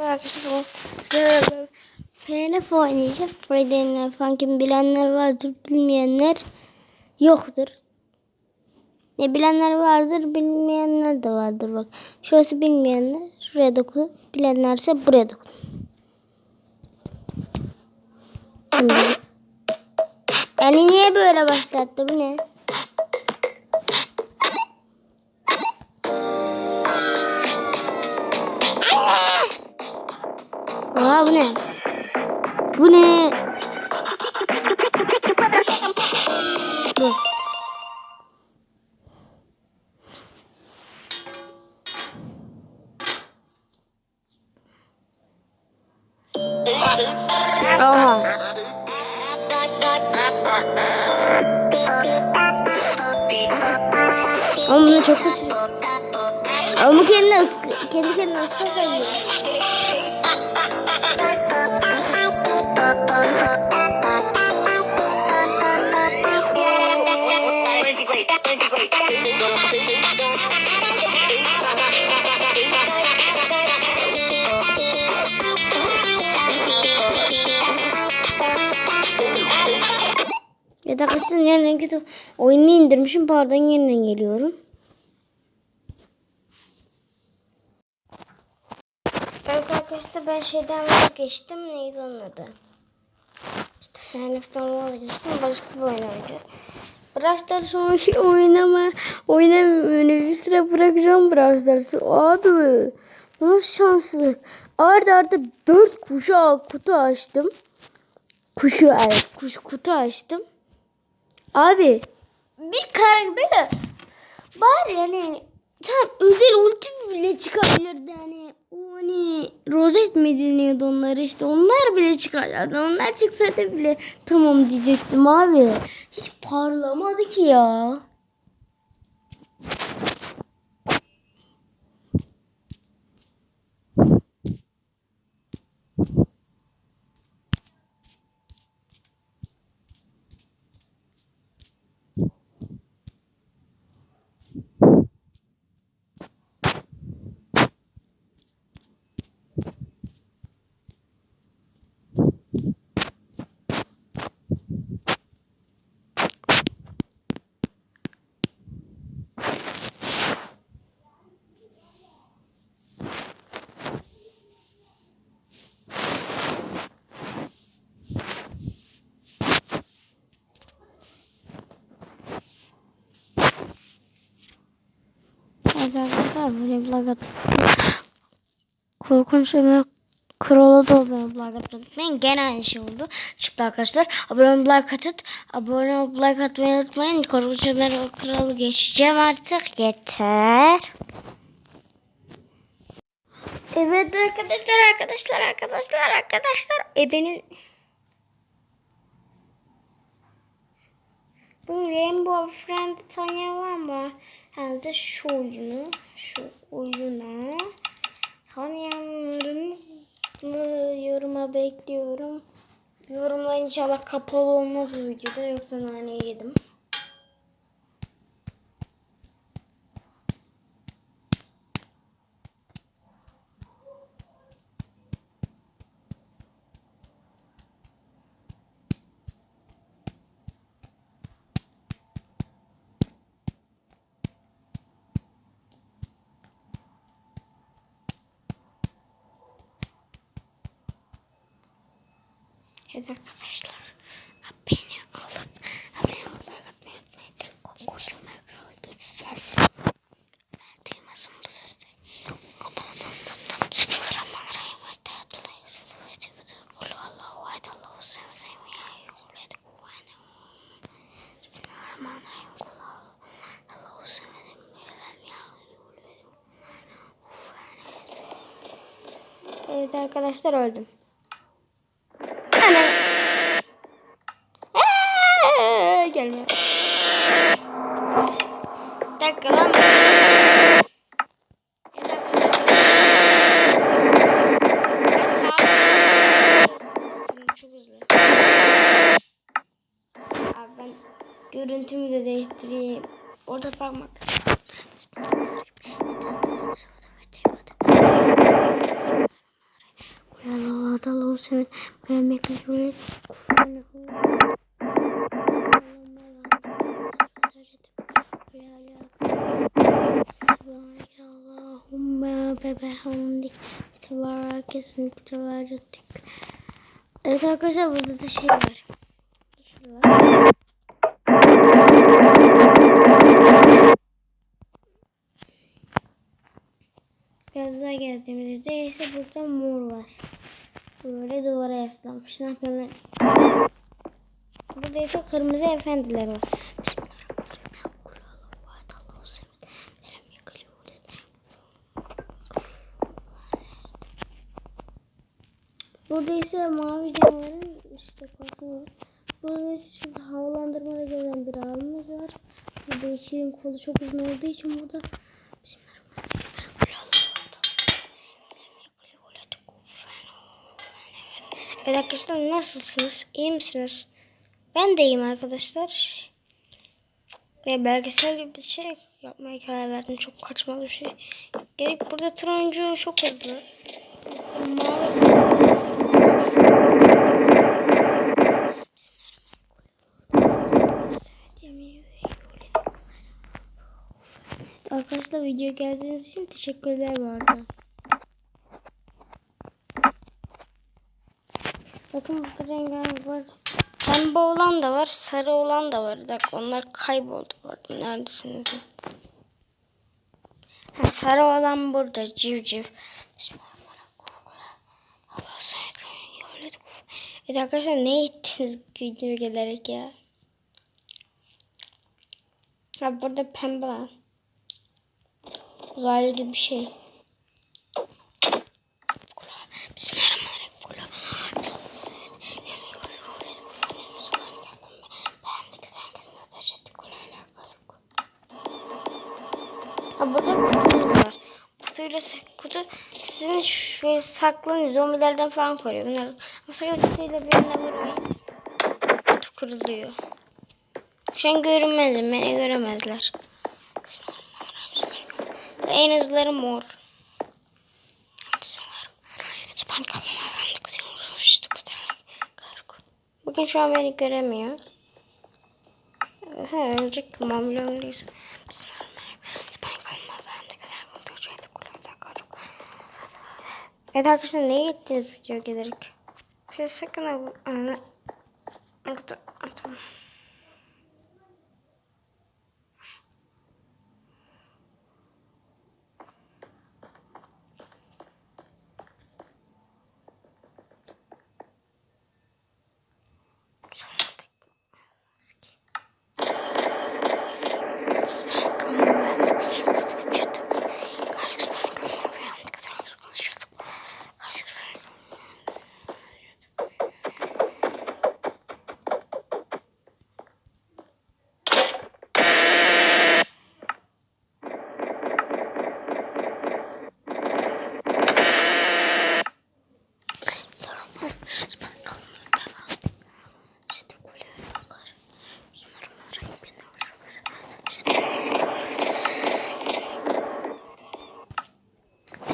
Arkadaşlar sizlerle FNF oynayacağız. Freddy'nin Funk'in bilenler vardır, bilmeyenler yoktur. Ne bilenler vardır, bilmeyenler de vardır bak. Şurası bilmeyenler, şuraya dokun. Bilenlerse buraya dokun. Şimdi. Yani niye böyle başlattı bu ne? Aa bu ne? Bu ne? Bu. Oha. Ama bunu çok kötü. Ama kendi ıskı, kendi kendine ıskı. Ya da kaçtın yeniden git. Oyunu indirmişim pardon yeniden geliyorum. Evet arkadaşlar ben şeyden vazgeçtim. Neydi onun adı? İşte Fernif'ten vazgeçtim. Başka bir oyun oynayacağız. Brawl Stars oy- oynama. Oynamıyorum. Bir süre bırakacağım Brawl Stars'ı. Abi bu nasıl şanslı. Arda arda dört kuşa kutu açtım. Kuşu evet kuş kutu açtım. Abi bir kar böyle bari yani tam özel ulti bile çıkabilirdi hani o hani rozet mi deniyordu onlar işte? Onlar bile çıkarlardı onlar çıksaydı bile tamam diyecektim abi. Hiç parlamadı ki ya Evet arkadaşlar at Korkunç Ömer Kralı da olmayı vlog atmayı unutmayın. Gene aynı şey oldu. Çıktı arkadaşlar. Abone olup like atın. Abone olup like atmayı unutmayın. Korkunç Ömer Kralı geçeceğim artık. Yeter. Evet arkadaşlar arkadaşlar arkadaşlar arkadaşlar. Ebenin Bu Rainbow Friend tanıyan var mı? Hem de şu oyunu, şu oyunu tanıyanlarınız mı yoruma bekliyorum. Yorumlar inşallah kapalı olmaz bu videoda yoksa nane yedim. Evet arkadaşlar abone olun. Abone olun. Abone olun. Konkursuna geçeceğiz. Duymasın bu sözde. Bismillahirrahmanirrahim. Ve tatlayız. Ve tebede Gelme. Bir dakika lan. Görüntümü de değiştireyim. Orta parmak. Allah'u seven ben mekliyorum. Allahümme ve bihamdik tebarek ismik tebarek Evet arkadaşlar burada da şey var. Şu var. Biraz daha geldiğimizde ise burada mor var. Böyle duvara yaslanmış. Ne yapıyorlar? Burada ise kırmızı efendiler var. Burada ise mavi canavarın işte var. Burada ise şurada havalandırmada gelen bir abimiz var. Burada yeşilin kolu çok uzun olduğu için burada Evet arkadaşlar nasılsınız? İyi misiniz? Ben de iyiyim arkadaşlar. Ve belgesel bir şey yapmaya karar verdim. Çok kaçmalı bir şey. Gerek burada turuncu çok hızlı. Arkadaşlar video geldiğiniz için teşekkürler bu arada. Bakın burada rengarenk var. Pembe olan da var, sarı olan da var. Dakika onlar kayboldu bu. Neredesiniz? Ha, sarı olan burada civciv. Evet arkadaşlar ne ettiniz video gelerek ya? Ha burada pembe var. Uzaylı gibi bir şey. Ha burada kutumuz var. Kutuyla kutu sizin şöyle saklanıyor. Zombilerden falan koruyor. Bunlar mesela kutuyla birine vurmayın. Kutu kırılıyor. Şu an görünmezim. Beni göremezler. Ve en hızları mor. Bakın şu an beni göremiyor. Sen ölecek mamlumluyuz. Evet arkadaşlar neye gittiniz video gelerek? Şöyle sakın ha. Ana. Tamam.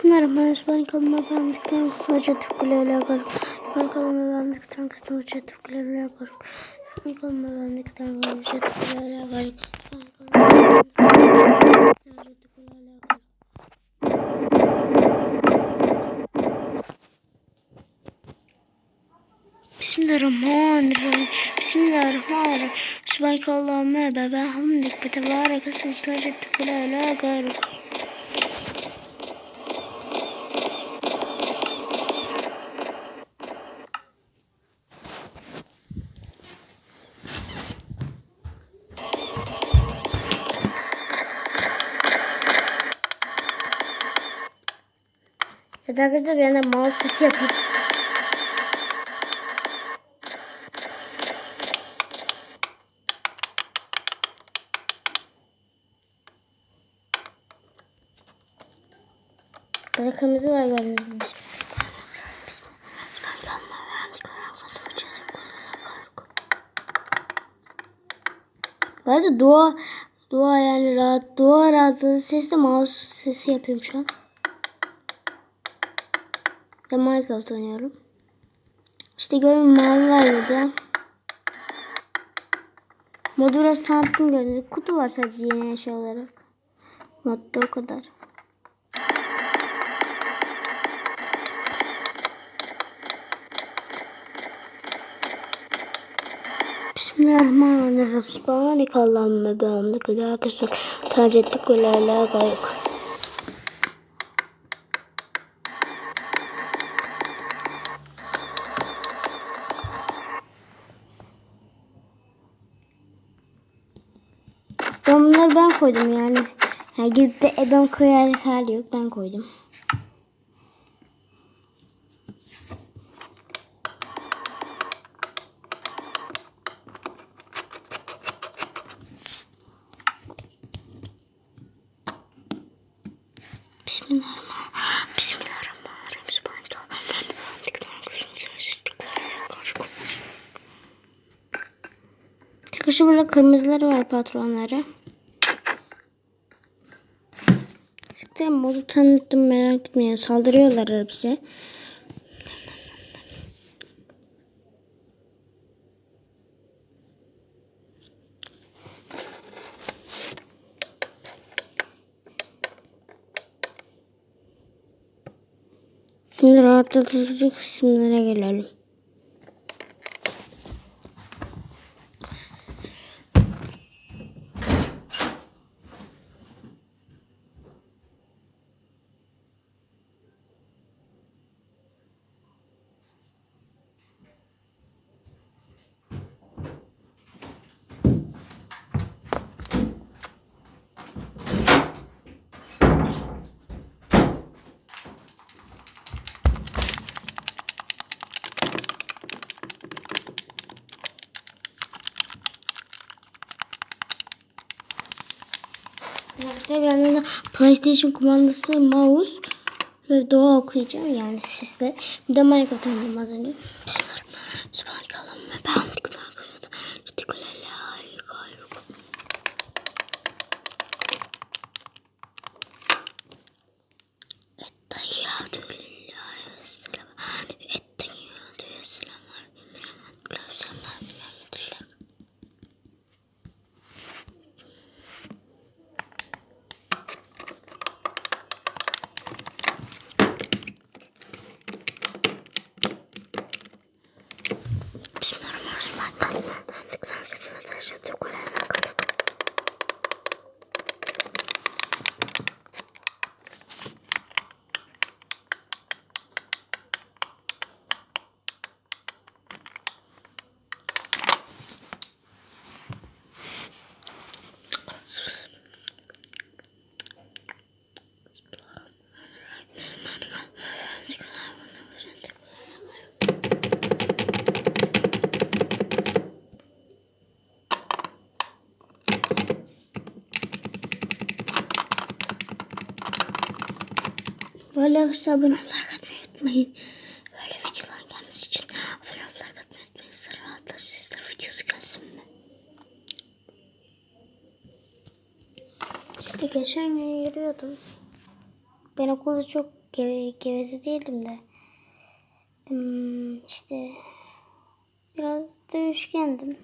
Bismillahirrahmanirrahim. Kalma ben dikten hoca tıkkulayla alakalı. Ben kalma ben dikten kısım hoca tıkkulayla alakalı. Ben kalma ben dikten hoca tıkkulayla alakalı. Bismillahirrahmanirrahim. Bismillahirrahmanirrahim. Subhanakallahumma ve bihamdik. Tebarek ismik tıkkulayla alakalı. Evet arkadaşlar bir anda mouse sesi yapayım. Burada kırmızı var gördüğünüz gibi. Bu arada dua dua yani rahat dua rahatlığı sesle mouse sesi yapıyorum şu an. Ben Minecraft oynuyorum. İşte görün mavi var burada. Modu biraz tanıttım gördüğünüz. Kutu var sadece yeni eşya olarak. Modda o kadar. Bismillahirrahmanirrahim. Subhaneke Allahümme bihamdike la kesuk tercettik ve la la gayuk. Ben bunları ben koydum yani. yani gidip de Edon koyar hali yok. Ben koydum. Bismillahirrahmanirrahim. Bismillahirrahmanirrahim. Çıkışı burada kırmızıları var patronları. İşte modu tanıttım merak etmeyin. Saldırıyorlar hepsi. Şimdi rahatlatıcı kısımlara gelelim. Arkadaşlar yandan da PlayStation kumandası, mouse ve doğa okuyacağım yani sesle. Bir de Minecraft oynadım az önce. Bismillahirrahmanirrahim. Subhanakallahümme ve bihamdik. Ettehiyyatü lillahi ve selamu. Ettehiyyatü ve selamu. Ve selamu. Bismillahirrahmanirrahim. Ben de kulağına kadar. Böyle arkadaşlar abone olmayı atmayı unutmayın. Böyle videoların gelmesi için abone olmayı atmayı unutmayın. Sıra rahatlar sizler videosu gelsin mi? İşte geçen gün yürüyordum. Ben okulda çok geve, geveze değildim de. Hmm, işte biraz dövüşkendim.